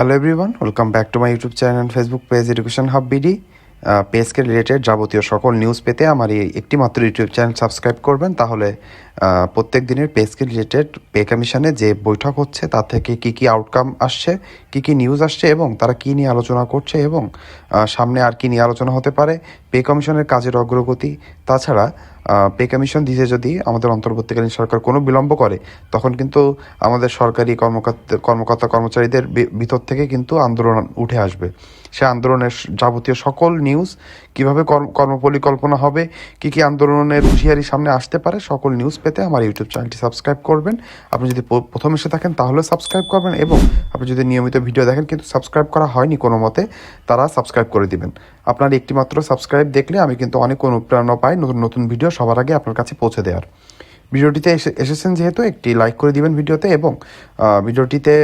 Hello everyone, welcome back to my YouTube channel and Facebook page Education Hub BD. পেজকে related যাবতীয় সকল news পেতে আমার এই একটি মাত্র ইউটিউব চ্যানেল সাবস্ক্রাইব করবেন তাহলে প্রত্যেক দিনের পেজকে রিলেটেড পে কমিশনে যে বৈঠক হচ্ছে তা থেকে কি কি আউটকাম আসছে কি কি নিউজ আসছে এবং তারা কি নিয়ে আলোচনা করছে এবং সামনে আর কি নিয়ে আলোচনা হতে পারে পে কমিশনের কাজের অগ্রগতি তাছাড়া পে কমিশন দিতে যদি আমাদের অন্তর্বর্তীকালীন সরকার কোনো বিলম্ব করে তখন কিন্তু আমাদের সরকারি কর্মকর্তা কর্মকর্তা কর্মচারীদের ভিতর থেকে কিন্তু আন্দোলন উঠে আসবে সে আন্দোলনের যাবতীয় সকল নিউজ কিভাবে কর্মপরিকল্পনা হবে কি কি আন্দোলনের হুঁশিয়ারি সামনে আসতে পারে সকল নিউজ পেতে আমার ইউটিউব চ্যানেলটি সাবস্ক্রাইব করবেন আপনি যদি প্রথম এসে থাকেন তাহলে সাবস্ক্রাইব করবেন এবং আপনি যদি নিয়মিত ভিডিও দেখেন কিন্তু সাবস্ক্রাইব করা হয়নি কোনো মতে তারা সাবস্ক্রাইব করে দিবেন আপনার একটিমাত্র সাবস্ক্রাইব দেখলে আমি কিন্তু অনেক অনুপ্রেরণা পাই নতুন নতুন ভিডিও সবার আগে আপনার কাছে পৌঁছে দেওয়ার ভিডিওটিতে এসেছেন যেহেতু একটি লাইক করে দিবেন ভিডিওতে এবং ভিডিওটিতে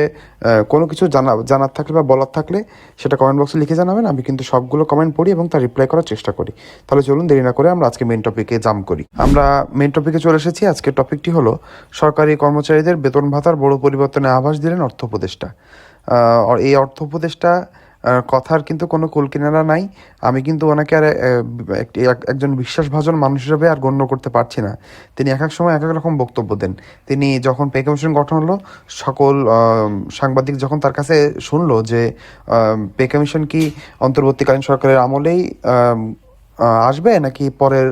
কোনো কিছু জানা জানার থাকলে বা বলার থাকলে সেটা কমেন্ট বক্সে লিখে জানাবেন আমি কিন্তু সবগুলো কমেন্ট পড়ি এবং তার রিপ্লাই করার চেষ্টা করি তাহলে চলুন দেরি না করে আমরা আজকে মেন টপিকে জাম করি আমরা মেন টপিকে চলে এসেছি আজকে টপিকটি হলো সরকারি কর্মচারীদের বেতন ভাতার বড় পরিবর্তনের আভাস দিলেন অর্থ উপদেষ্টা এই অর্থ উপদেষ্টা কথার কিন্তু কোনো কুলকিনারা নাই আমি কিন্তু ওনাকে আর একটি একজন বিশ্বাসভাজন মানুষ হিসেবে আর গণ্য করতে পারছি না তিনি এক এক সময় এক এক রকম বক্তব্য দেন তিনি যখন পে কমিশন গঠন হলো সকল সাংবাদিক যখন তার কাছে শুনলো যে পে কমিশন কি অন্তর্বর্তীকালীন সরকারের আমলেই আসবে নাকি পরের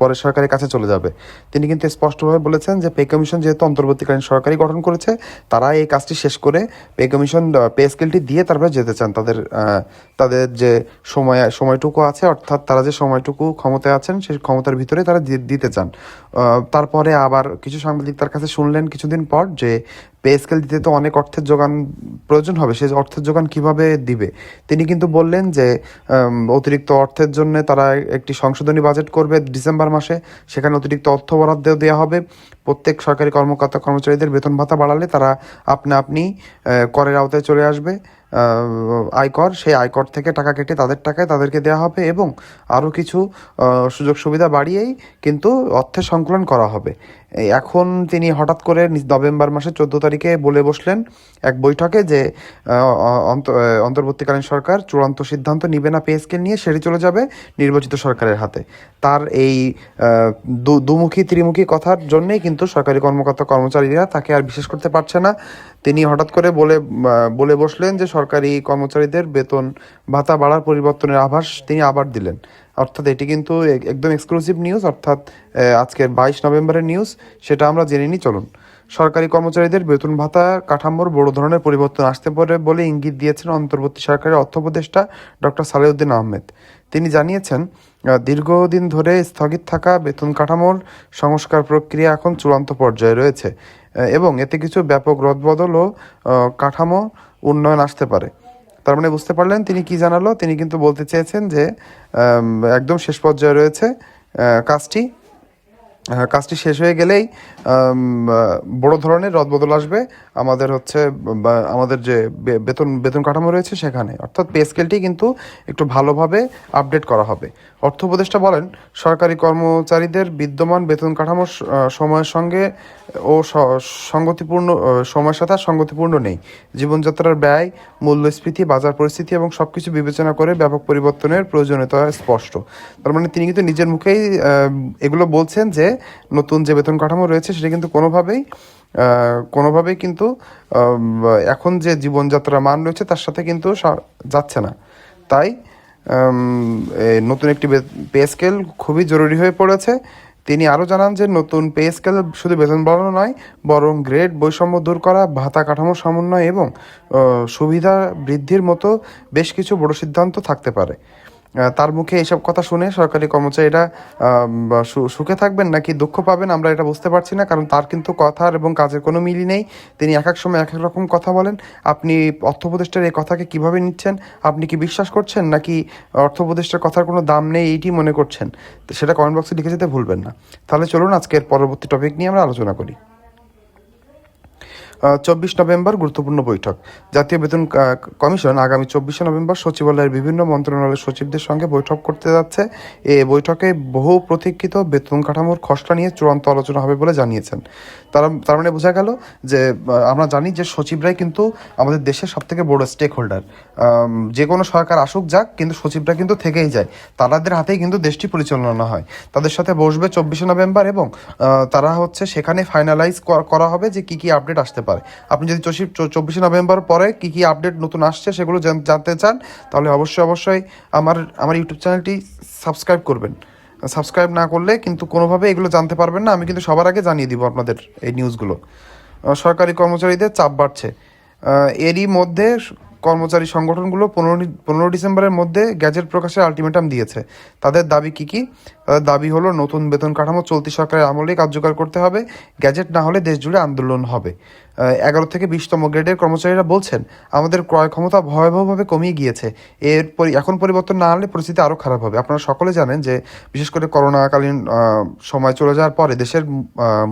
পরে সরকারের কাছে চলে যাবে তিনি কিন্তু স্পষ্টভাবে বলেছেন যে পে কমিশন যেহেতু অন্তর্বর্তীকালীন সরকারই গঠন করেছে তারা এই কাজটি শেষ করে পে কমিশন পে স্কেলটি দিয়ে তারপরে যেতে চান তাদের তাদের যে সময় সময়টুকু আছে অর্থাৎ তারা যে সময়টুকু ক্ষমতায় আছেন সেই ক্ষমতার ভিতরে তারা দিতে চান তারপরে আবার কিছু সাংবাদিক তার কাছে শুনলেন কিছুদিন পর যে পে স্কেল দিতে তো অনেক অর্থের যোগান প্রয়োজন হবে সেই অর্থের যোগান কিভাবে দিবে তিনি কিন্তু বললেন যে অতিরিক্ত অর্থের জন্য তারা একটি সংশোধনী বাজেট করবে ডিসেম্বর মাসে সেখানে অতিরিক্ত অর্থ বরাদ্দ দেওয়া হবে প্রত্যেক সরকারি কর্মকর্তা কর্মচারীদের বেতন ভাতা বাড়ালে তারা আপনি আপনি করের আওতায় চলে আসবে আয়কর সেই আয়কর থেকে টাকা কেটে তাদের টাকায় তাদেরকে দেওয়া হবে এবং আরও কিছু সুযোগ সুবিধা বাড়িয়েই কিন্তু অর্থের সংকলন করা হবে এখন তিনি হঠাৎ করে নভেম্বর মাসের চোদ্দো তারিখে বলে বসলেন এক বৈঠকে যে অন্তর্বর্তীকালীন সরকার চূড়ান্ত সিদ্ধান্ত নিবে না পে স্কেল নিয়ে সেটি চলে যাবে নির্বাচিত সরকারের হাতে তার এই দুমুখী ত্রিমুখী কথার জন্যেই কিন্তু কিন্তু সরকারি কর্মকর্তা কর্মচারীরা তাকে আর বিশ্বাস করতে পারছে না তিনি হঠাৎ করে বলে বলে বসলেন যে সরকারি কর্মচারীদের বেতন ভাতা বাড়ার পরিবর্তনের আভাস তিনি আবার দিলেন অর্থাৎ এটি কিন্তু একদম এক্সক্লুসিভ নিউজ অর্থাৎ আজকের বাইশ নভেম্বরের নিউজ সেটা আমরা জেনে নিই চলুন সরকারি কর্মচারীদের বেতন ভাতা কাঠামোর বড় ধরনের পরিবর্তন আসতে পারে বলে ইঙ্গিত দিয়েছেন অন্তর্বর্তী সরকারের অর্থ উপদেষ্টা ডক্টর সালেউদ্দিন আহমেদ তিনি জানিয়েছেন দীর্ঘদিন ধরে স্থগিত থাকা বেতন কাঠামোর সংস্কার প্রক্রিয়া এখন চূড়ান্ত পর্যায়ে রয়েছে এবং এতে কিছু ব্যাপক রদবদল ও কাঠামো উন্নয়ন আসতে পারে তার মানে বুঝতে পারলেন তিনি কি জানালো তিনি কিন্তু বলতে চেয়েছেন যে একদম শেষ পর্যায়ে রয়েছে কাজটি কাজটি শেষ হয়ে গেলেই বড় ধরনের রদবদল আসবে আমাদের হচ্ছে আমাদের যে বেতন বেতন কাঠামো রয়েছে সেখানে অর্থাৎ পে স্কেলটি কিন্তু একটু ভালোভাবে আপডেট করা হবে অর্থ উপদেষ্টা বলেন সরকারি কর্মচারীদের বিদ্যমান বেতন কাঠামো সময়ের সঙ্গে ও সংগতিপূর্ণ সময়ের সাথে সংগতিপূর্ণ নেই জীবনযাত্রার ব্যয় মূল্যস্ফীতি বাজার পরিস্থিতি এবং সব কিছু বিবেচনা করে ব্যাপক পরিবর্তনের প্রয়োজনীয়তা স্পষ্ট তার মানে তিনি কিন্তু নিজের মুখেই এগুলো বলছেন যে নতুন যে বেতন কাঠামো রয়েছে সেটা কিন্তু কোনোভাবেই কোনোভাবেই কিন্তু এখন যে জীবনযাত্রার মান রয়েছে তার সাথে কিন্তু যাচ্ছে না তাই নতুন একটি পে স্কেল খুবই জরুরি হয়ে পড়েছে তিনি আরও জানান যে নতুন পে স্কেল শুধু বেতন বাড়ানো নয় বরং গ্রেড বৈষম্য দূর করা ভাতা কাঠামো সমন্বয় এবং সুবিধা বৃদ্ধির মতো বেশ কিছু বড় সিদ্ধান্ত থাকতে পারে তার মুখে এইসব কথা শুনে সরকারি কর্মচারীরা সুখে থাকবেন নাকি দুঃখ পাবেন আমরা এটা বুঝতে পারছি না কারণ তার কিন্তু কথার এবং কাজের কোনো মিলই নেই তিনি এক এক সময় এক এক রকম কথা বলেন আপনি অর্থ উপদেষ্টার এই কথাকে কিভাবে নিচ্ছেন আপনি কি বিশ্বাস করছেন নাকি অর্থ উপদেষ্টার কথার কোনো দাম নেই এইটি মনে করছেন সেটা কমেন্ট বক্সে লিখে যেতে ভুলবেন না তাহলে চলুন আজকের পরবর্তী টপিক নিয়ে আমরা আলোচনা করি চব্বিশ নভেম্বর গুরুত্বপূর্ণ বৈঠক জাতীয় বেতন কমিশন আগামী চব্বিশে নভেম্বর সচিবালয়ের বিভিন্ন মন্ত্রণালয়ের সচিবদের সঙ্গে বৈঠক করতে যাচ্ছে এ বৈঠকে বহু প্রতীক্ষিত বেতন কাঠামোর খসড়া নিয়ে চূড়ান্ত আলোচনা হবে বলে জানিয়েছেন তারা তার মানে বোঝা গেল যে আমরা জানি যে সচিবরাই কিন্তু আমাদের দেশের সব থেকে বড় স্টেক হোল্ডার যে কোনো সরকার আসুক যাক কিন্তু সচিবরা কিন্তু থেকেই যায় তাদের হাতেই কিন্তু দেশটি পরিচালনা হয় তাদের সাথে বসবে চব্বিশে নভেম্বর এবং তারা হচ্ছে সেখানে ফাইনালাইজ করা হবে যে কি কি আপডেট আসতে পারে পারে আপনি যদি চব্বিশে নভেম্বর পরে কী কী আপডেট নতুন আসছে সেগুলো জানতে চান তাহলে অবশ্যই অবশ্যই আমার আমার ইউটিউব চ্যানেলটি সাবস্ক্রাইব করবেন সাবস্ক্রাইব না করলে কিন্তু কোনোভাবে এগুলো জানতে পারবেন না আমি কিন্তু সবার আগে জানিয়ে দিব আপনাদের এই নিউজগুলো সরকারি কর্মচারীদের চাপ বাড়ছে এরই মধ্যে কর্মচারী সংগঠনগুলো পনেরো পনেরো ডিসেম্বরের মধ্যে গ্যাজেট প্রকাশের আলটিমেটাম দিয়েছে তাদের দাবি কী কী দাবি হলো নতুন বেতন কাঠামো চলতি সরকারের আমলেই কার্যকর করতে হবে গ্যাজেট না হলে দেশ জুড়ে আন্দোলন হবে এগারো থেকে বিশতম গ্রেডের কর্মচারীরা বলছেন আমাদের ক্রয় ক্ষমতা ভয়াবহভাবে কমিয়ে গিয়েছে এর এখন পরিবর্তন না আনলে পরিস্থিতি আরও খারাপ হবে আপনারা সকলে জানেন যে বিশেষ করে করোনাকালীন সময় চলে যাওয়ার পরে দেশের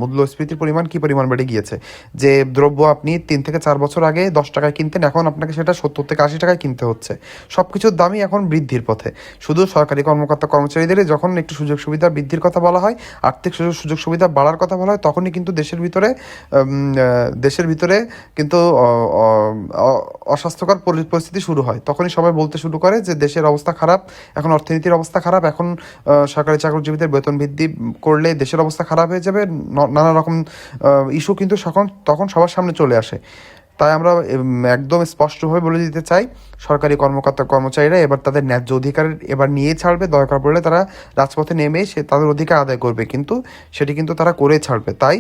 মূল্যস্ফীতির পরিমাণ কী পরিমাণ বেড়ে গিয়েছে যে দ্রব্য আপনি তিন থেকে চার বছর আগে দশ টাকায় কিনতেন এখন আপনাকে সেটা সত্তর থেকে আশি টাকায় কিনতে হচ্ছে সব কিছুর দামই এখন বৃদ্ধির পথে শুধু সরকারি কর্মকর্তা কর্মচারীদেরই যখন একটু সুযোগ সুবিধা বৃদ্ধির কথা বলা হয় আর্থিক সুযোগ সুবিধা বাড়ার কথা বলা হয় তখনই কিন্তু দেশের ভিতরে দেশের ভিতরে কিন্তু অস্বাস্থ্যকর পরিস্থিতি শুরু হয় তখনই সবাই বলতে শুরু করে যে দেশের অবস্থা খারাপ এখন অর্থনীতির অবস্থা খারাপ এখন সরকারি চাকরিজীবীদের বেতন বৃদ্ধি করলে দেশের অবস্থা খারাপ হয়ে যাবে নানা রকম ইস্যু কিন্তু তখন তখন সবার সামনে চলে আসে তাই আমরা একদম স্পষ্টভাবে বলে দিতে চাই সরকারি কর্মকর্তা কর্মচারীরা এবার তাদের ন্যায্য অধিকার এবার নিয়ে ছাড়বে দরকার পড়লে তারা রাজপথে নেমে সে তাদের অধিকার আদায় করবে কিন্তু সেটি কিন্তু তারা করে ছাড়বে তাই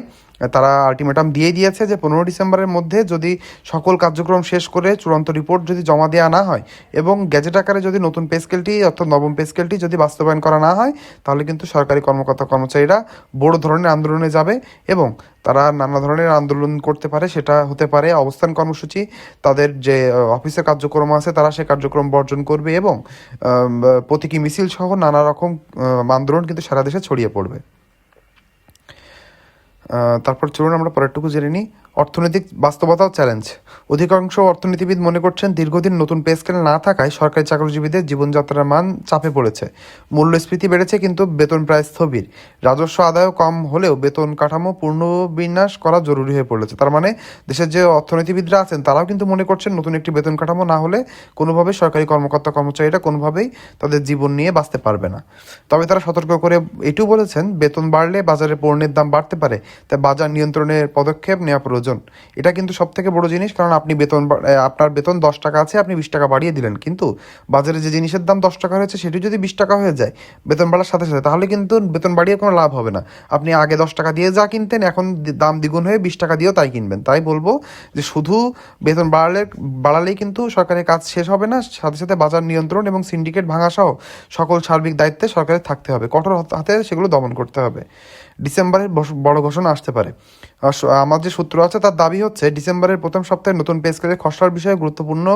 তারা আলটিমেটাম দিয়ে দিয়েছে যে পনেরো ডিসেম্বরের মধ্যে যদি সকল কার্যক্রম শেষ করে চূড়ান্ত রিপোর্ট যদি জমা দেওয়া না হয় এবং গ্যাজেট আকারে যদি নতুন পে স্কেলটি অর্থাৎ নবম পে স্কেলটি যদি বাস্তবায়ন করা না হয় তাহলে কিন্তু সরকারি কর্মকর্তা কর্মচারীরা বড় ধরনের আন্দোলনে যাবে এবং তারা নানা ধরনের আন্দোলন করতে পারে সেটা হতে পারে অবস্থান কর্মসূচি তাদের যে অফিসের কার্যক্রম আছে তারা সে কার্যক্রম বর্জন করবে এবং প্রতীকী মিছিল সহ নানা রকম আন্দোলন কিন্তু সারা দেশে ছড়িয়ে পড়বে তারপর চলুন আমরা পরেরটুকু জেনে নিই অর্থনৈতিক বাস্তবতাও চ্যালেঞ্জ অধিকাংশ অর্থনীতিবিদ মনে করছেন দীর্ঘদিন নতুন পে স্কেল না থাকায় সরকারি চাকরিজীবীদের জীবনযাত্রার মান চাপে পড়েছে মূল্যস্ফীতি বেড়েছে কিন্তু বেতন প্রায় স্থবির রাজস্ব আদায়ও কম হলেও বেতন কাঠামো পুনর্বিন্যাস করা জরুরি হয়ে পড়েছে তার মানে দেশের যে অর্থনীতিবিদরা আছেন তারাও কিন্তু মনে করছেন নতুন একটি বেতন কাঠামো না হলে কোনোভাবে সরকারি কর্মকর্তা কর্মচারীরা কোনোভাবেই তাদের জীবন নিয়ে বাঁচতে পারবে না তবে তারা সতর্ক করে এটিও বলেছেন বেতন বাড়লে বাজারে পণ্যের দাম বাড়তে পারে তাই বাজার নিয়ন্ত্রণের পদক্ষেপ নেওয়া প্রয়োজন বারোজন এটা কিন্তু সব থেকে বড় জিনিস কারণ আপনি বেতন আপনার বেতন দশ টাকা আছে আপনি বিশ টাকা বাড়িয়ে দিলেন কিন্তু বাজারে যে জিনিসের দাম দশ টাকা হয়েছে সেটি যদি বিশ টাকা হয়ে যায় বেতন বাড়ার সাথে সাথে তাহলে কিন্তু বেতন বাড়িয়ে কোনো লাভ হবে না আপনি আগে দশ টাকা দিয়ে যা কিনতেন এখন দাম দ্বিগুণ হয়ে বিশ টাকা দিয়েও তাই কিনবেন তাই বলবো যে শুধু বেতন বাড়ালে বাড়ালেই কিন্তু সরকারের কাজ শেষ হবে না সাথে সাথে বাজার নিয়ন্ত্রণ এবং সিন্ডিকেট ভাঙা সহ সকল সার্বিক দায়িত্বে সরকারের থাকতে হবে কঠোর হাতে সেগুলো দমন করতে হবে ডিসেম্বরের বড় ঘোষণা আসতে পারে আমার যে সূত্র আছে আছে তার দাবি হচ্ছে ডিসেম্বরের প্রথম সপ্তাহে নতুন পে স্কেলের খসড়ার বিষয়ে গুরুত্বপূর্ণ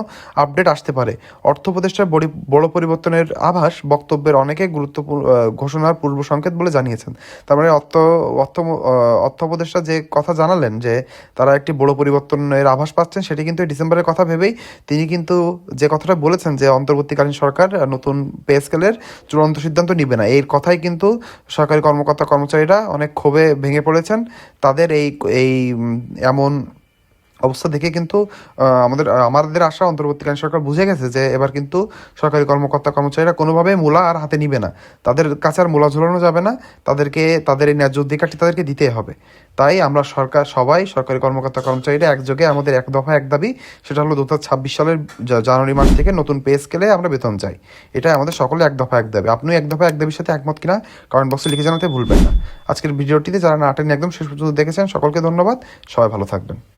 আপডেট আসতে পারে অর্থ উপদেষ্টার বড় পরিবর্তনের আভাস বক্তব্যের অনেকে গুরুত্বপূর্ণ ঘোষণার পূর্ব সংকেত বলে জানিয়েছেন তার মানে অর্থ অর্থ অর্থ উপদেষ্টা যে কথা জানালেন যে তারা একটি বড় পরিবর্তনের আভাস পাচ্ছেন সেটি কিন্তু ডিসেম্বরের কথা ভেবেই তিনি কিন্তু যে কথাটা বলেছেন যে অন্তর্বর্তীকালীন সরকার নতুন পে স্কেলের চূড়ান্ত সিদ্ধান্ত নিবে না এর কথাই কিন্তু সরকারি কর্মকর্তা কর্মচারীরা অনেক ক্ষোভে ভেঙে পড়েছেন তাদের এই এই এমন অবস্থা দেখে কিন্তু আমাদের আমাদের আশা অন্তর্বর্তীকালীন সরকার বুঝে গেছে যে এবার কিন্তু সরকারি কর্মকর্তা কর্মচারীরা কোনোভাবে মূলা আর হাতে নিবে না তাদের কাছে আর মূলা ঝোলানো যাবে না তাদেরকে তাদের এই ন্যায্য অধিকারটি তাদেরকে দিতে হবে তাই আমরা সরকার সবাই সরকারি কর্মকর্তা কর্মচারীরা একযোগে আমাদের এক দফা এক দাবি সেটা হলো দু হাজার ছাব্বিশ সালের জানুয়ারি মাস থেকে নতুন পে স্কেলে আমরা বেতন চাই এটাই আমাদের সকলে এক দফা এক দাবি আপনিও এক দফা এক দাবির সাথে একমত কিনা কমেন্ট বক্সে লিখে জানাতে ভুলবেন না আজকের ভিডিওটিতে যারা না আটেন একদম শেষ পর্যন্ত দেখেছেন সকলকে ধন্যবাদ সবাই ভালো থাকবেন